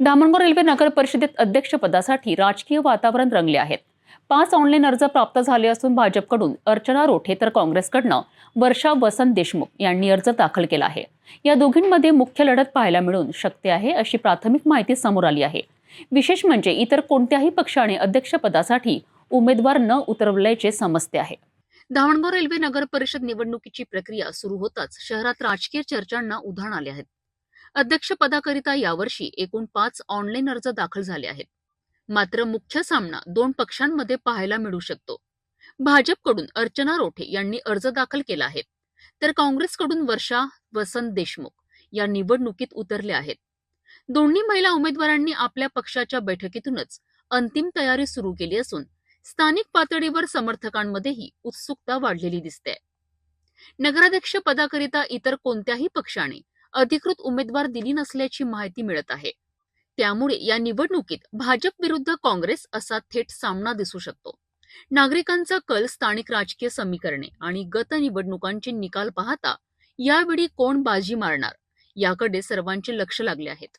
Dhamangaon railway नगर परिषदेत अध्यक्षपदासाठी राजकीय वातावरण रंगले आहेत पाच ऑनलाईन अर्ज प्राप्त झाले असून भाजपकडून अर्चना रोठे तर काँग्रेसकडनं वर्षा वसंत देशमुख यांनी अर्ज दाखल केला आहे. या दोघींमध्ये मुख्य लढत पाहायला मिळून शक्य आहे अशी प्राथमिक माहिती समोर आली आहे. विशेष म्हणजे इतर कोणत्याही पक्षाने अध्यक्षपदासाठी उमेदवार न उतरवल्याचे समजते आहे. धावणगाव रेल्वे नगर परिषद निवडणुकीची प्रक्रिया सुरू होताच शहरात राजकीय चर्चांना उधाण आले आहेत अध्यक्षपदाकरिता यावर्षी एकूण पाच ऑनलाईन अर्ज दाखल झाले आहेत. मात्र मुख्य सामना दोन पक्षांमध्ये पाहायला मिळू शकतो. भाजपकडून अर्चना रोठे यांनी अर्ज दाखल केला आहे. तर काँग्रेसकडून वर्षा वसंत देशमुख या निवडणुकीत उतरल्या आहेत. दोन्ही महिला उमेदवारांनी आपल्या पक्षाच्या बैठकीतूनच अंतिम तयारी सुरू केली असून स्थानिक पातळीवर समर्थकांमध्येही उत्सुकता वाढलेली दिसते नगराध्यक्ष पदाकरिता इतर कोणत्याही पक्षाने अधिकृत उमेदवार दिली नसल्याची माहिती मिळत आहे. त्यामुळे या निवडणुकीत भाजप विरुद्ध काँग्रेस असा थेट सामना दिसू शकतो. नागरिकांचा कल स्थानिक राजकीय समीकरणे आणि गत निवडणुकांचे निकाल पाहता यावेळी कोण बाजी मारणार याकडे सर्वांचे लक्ष लागले आहेत.